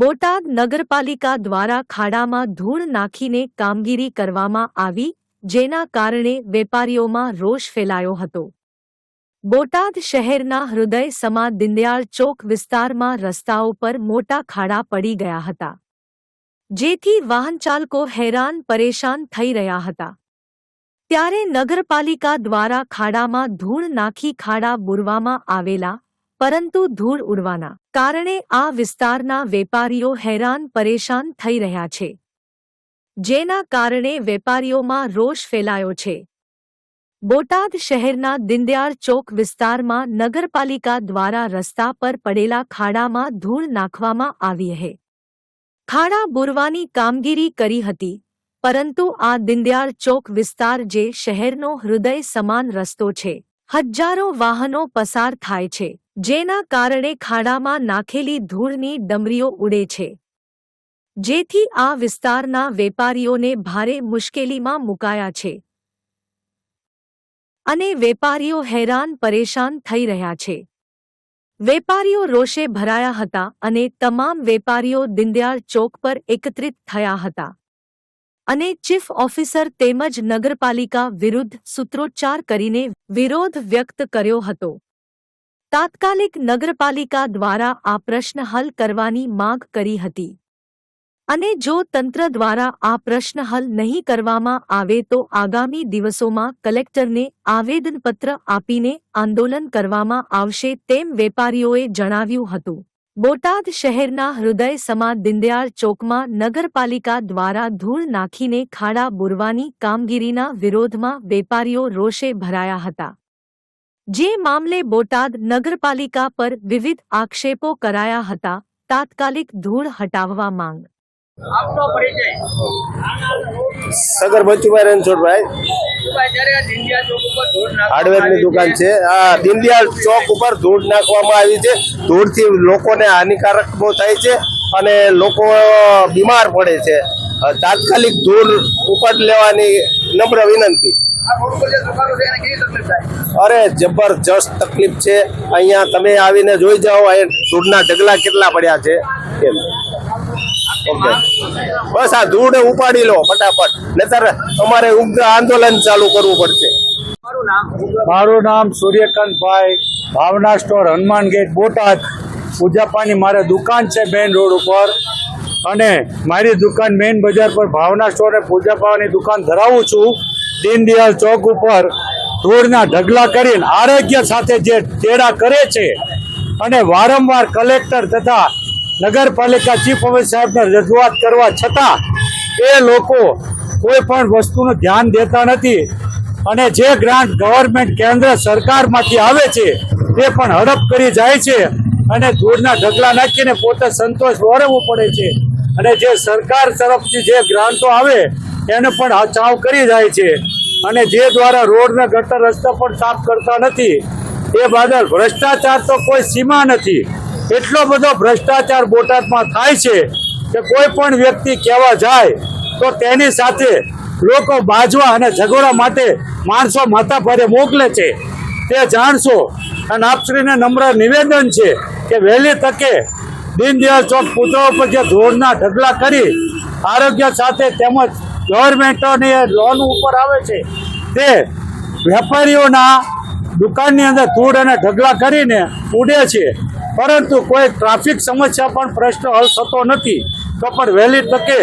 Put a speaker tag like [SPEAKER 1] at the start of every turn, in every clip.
[SPEAKER 1] બોટાદ નગરપાલિકા દ્વારા ખાડામાં ધૂળ નાખીને કામગીરી કરવામાં આવી, જેના કારણે વેપારીઓમાં રોષ ફેલાયો હતો. બોટાદ શહેરના હૃદય સમા દિંદયાળ ચોક વિસ્તારમાં રસ્તાઓ પર મોટા ખાડા પડી ગયા હતા. જેથી વાહનચાલકો હેરાન પરેશાન થઈ રહ્યા હતા. ત્યારે નગરપાલિકા દ્વારા ખાડામાં ધૂળ નાખી ખાડા બુરવામાં આવેલા પરંતુ ધૂળ ઉડવાના કારણે આ વિસ્તારના વેપારીઓ હેરાન પરેશાન થઈ રહ્યા છે. જેના કારણે વેપારીઓમાં રોષ ફેલાયો છે. બોટાદ શહેરના દિંદયાળ ચોક વિસ્તારમાં નગરપાલિકા દ્વારા રસ્તા પર પડેલા ખાડામાં ધૂળ નાખવામાં આવી હે. ખાડા બુરવાની કામગીરી કરી હતી, પરંતુ આ દિંદયાળ ચોક વિસ્તાર જે શહેરનો હૃદય સમાન રસ્તો છે. હજારો વાહનો પસાર થાય છે, જેના કારણે ખાડામાં નાખેલી ધૂળની ડમરીઓ ઉડે છે. જેથી આ વિસ્તારના વેપારીઓને ભારે મુશ્કેલીમાં મુકાયા છે. અને વેપારીઓ હેરાન પરેશાન થઈ રહ્યા છે. વેપારીઓ રોષે ભરાયા હતા અને તમામ વેપારીઓ દિંદયાળ ચોક પર એકત્રિત થયા હતા. અને ચીફ ઓફિસર તેમજ નગરપાલિકા વિરુદ્ધ સૂત્રોચ્ચાર કરીને વિરોધ વ્યક્ત કર્યો હતો. તાત્કાલિક નગરપાલિકા દ્વારા આ પ્રશ્ન હલ કરવાની માંગ કરી હતી. અને જો તંત્ર દ્વારા આ પ્રશ્ન હલ નહીં કરવામાં આવે તો આગામી દિવસોમાં કલેક્ટરને આવેદનપત્ર આપીને આંદોલન કરવામાં આવશે તેમ વેપારીઓએ જણાવ્યું હતું. બોટાદ શહેરના હૃદય સમા દિંદયાળ ચોકમાં નગરપાલિકા દ્વારા ધૂળ નાખીને ખાડા બુરવાની કામગીરીના વિરોધમાં વેપારીઓ રોષે ભરાયા હતા. જે મામલે બોટાદ નગરપાલિકા પર વિવિધ આક્ષેપો કરાયા હતા, તાત્કાલિક ધૂળ હટાવવા માંગ.
[SPEAKER 2] સગર બચુભાઈ રણછોડભાઈ. હાર્ડવેરની દુકાન છે. આ દીનદયાળ ચોક ઉપર ધૂળ નાખવામાં આવી છે. ધૂળથી લોકોને હાનિકારક બહુ થાય છે અને લોકો બીમાર પડે છે. તાત્કાલિક ધૂળ ઉપર લેવાની નમ્ર વિનંતી. અરે જબરજસ્ત તકલીફ છે. અહીંયા તમે આવીને જોઈ જાઓ ધૂળના ઢગલા કેટલા પડ્યા છે. એમ. બસ આ ધૂળ ઉપાડી લો ફટાફટ. નતર અમારે ઉગ્ર આંદોલન ચાલુ કરવું પડશે.
[SPEAKER 3] મારું નામ
[SPEAKER 4] મારું નામ સૂર્યકાંતભાઈ ભાવના સ્ટોર હનુમાન ગેટ બોટાદ. પૂજાપાની મારે દુકાન છે મેઇન રોડ ઉપર. અને મારી દુકાન મેઇન બજાર પર ભાવના સ્ટોર અને પૂજાપાની દુકાન ધરાવું છું. દીનદયાલ ચોક ઉપર ધૂળના ઢગલા કરીને આરોગ્ય સાથે જે તેડા કરે છે અને વારંવાર કલેક્ટર તથા નગરપાલિકા ચીફ ઓફિસર સાહેબને રજૂઆત કરવા છતાં એ લોકો કોઈ પણ વસ્તુનું ધ્યાન દેતા નથી. અને જે ગ્રાન્ટ ગવર્મેન્ટ કેન્દ્ર સરકારમાંથી આવે છે તે પણ હડપ કરી જાય છે અને ધૂળના ઢગલા નાખીને પોતે સંતોષ વળવવું પડે છે. અને જે સરકાર તરફથી જે ગ્રાન્ટો આવે, એને પણ હચાવ કરી જાય છે. અને જે દ્વારા રોડના ગટર રસ્તા પણ સાફ કરતા નથી, એ બાદલ ભ્રષ્ટાચાર તો કોઈ સીમા નથી. એટલો બધો ભ્રષ્ટાચાર બોટાદમાં થાય છે કે કોઈ પણ વ્યક્તિ કહેવા જાય, તો તેની સાથે લોકો બાજવા અને ઝઘડા માટે માણસો માતા ભારે મોકલે છે. તે જાણશો અને આપશ્રીને નમ્ર નિવેદન છે કે વહેલી તકે દીનદયાળ ચોક પૂતળા ઉપર જે ધોળના ઢગલા કરી આરોગ્ય સાથે તેમજ ગવર્મેન્ટોની લોન ઉપર આવે છે, તે વેપારીઓના દુકાનની અંદર ધૂળ અને ઢગલા કરીને ઉડે છે. પરંતુ કોઈ ટ્રાફિક સમસ્યા પણ પ્રશ્ન હલ થતો નથી. તો પણ વહેલી તકે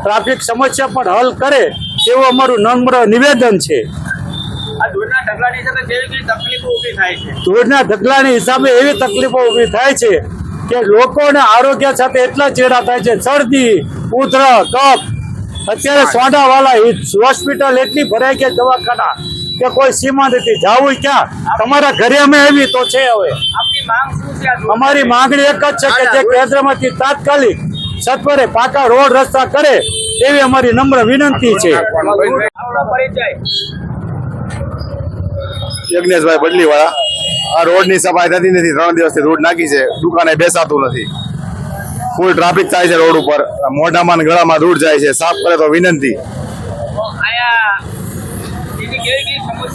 [SPEAKER 4] ટ્રાફિક સમસ્યા પણ હલ કરે એવું અમારું નમ્ર નિવેદન છે.
[SPEAKER 3] ધૂળના ઢગલાની
[SPEAKER 4] હિસાબે એવી તકલીફો ઊભી થાય છે કે લોકોને આરોગ્ય સાથે એટલા ચેડા થાય છે. શરદી ઉધર કફ. અત્યારે સોડાવાળા હોસ્પિટલ એટલી ભરાઈ ગયા દવાખાના કે કોઈ સીમા નથી. જાવું ક્યાં? તમારા ઘરે અમે આવી તો છે હવે. અમારી માંગણી એક જ છે કે જે કેન્દ્રમાંથી તાત્કાલિક સત્વરે પાકા રોડ રસ્તા કરે એવી અમારી નમ્ર વિનંતી છે.
[SPEAKER 5] યજ્ઞેશભાઈ બદલીવાળા આ રોડની સફાઈ થતી નથી ત્રણ દિવસથી રોડ નાખી છે દુકાને બેસાતું નથી. ફૂલ ટ્રાફિક થાય છે રોડ ઉપર મોઢામાં ગળામાં દૂર જાય છે સાફ કરે તો વિનંતી
[SPEAKER 3] આયા બીજી કેવી કેવી સમસ્યાઓ ઊભી થાય છે દુકાનની અંદર કેવી સમસ્યાઓ ઊભી થાય છે?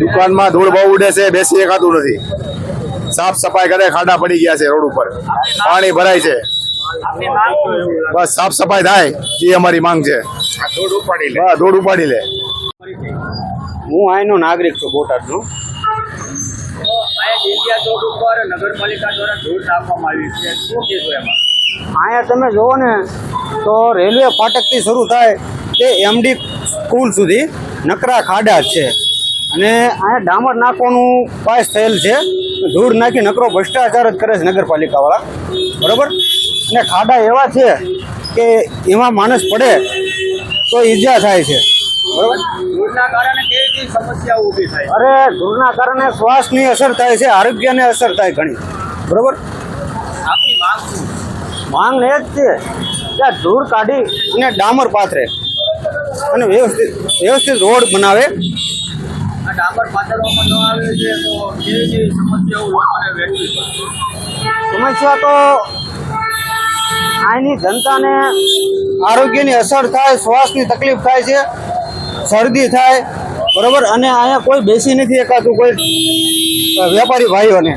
[SPEAKER 5] દુકાનમાં ધૂળ બહુ ઉડે છે બેસી એકાતું નથી. સાફ સફાઈ કરે ખાડા પડી ગયા છે રોડ ઉપર. પાણી ભરાય છે? બસ સાફ સફાઈ થાય એ અમારી માંગ છે.
[SPEAKER 3] ધૂળ ઉપાડી લે.
[SPEAKER 6] હું અહીંનો નાગરિક છું બોટાદનો.
[SPEAKER 7] અહીંયા
[SPEAKER 6] તમે જુઓ ને તો રેલવે ફાટકથી શરૂ થાય તે એમડી સ્કૂલ સુધી. નકરા ખાડા છે. અને અહીંયા ડામર નાખવાનું પાસ થયેલ છે. ધૂળ નાખી નકરો ભ્રષ્ટાચાર જ કરે છે નગરપાલિકાવાળા. બરાબર? અને ખાડા એવા છે કે એમાં માણસ પડે તો ઈજા થાય છે. બરાબર? અરે ધૂળના કારણે શ્વાસની અસર થાય છે આરોગ્યને અસર થાય ઘણી. બરાબર?
[SPEAKER 7] માંગ
[SPEAKER 6] એ જ છે કે ધૂળ કાઢી અને ડામર પાથરે. અને વ્યવસ્થિત વ્યવસ્થિત રોડ બનાવે. સમસ્યા તો અહીંની જનતાને આરોગ્યની અસર થાય શ્વાસની તકલીફ થાય છે શરદી થાય બરોબર? અને અહીંયા કોઈ બેસી નથી એકાતું કોઈ વેપારી ભાઈઓને.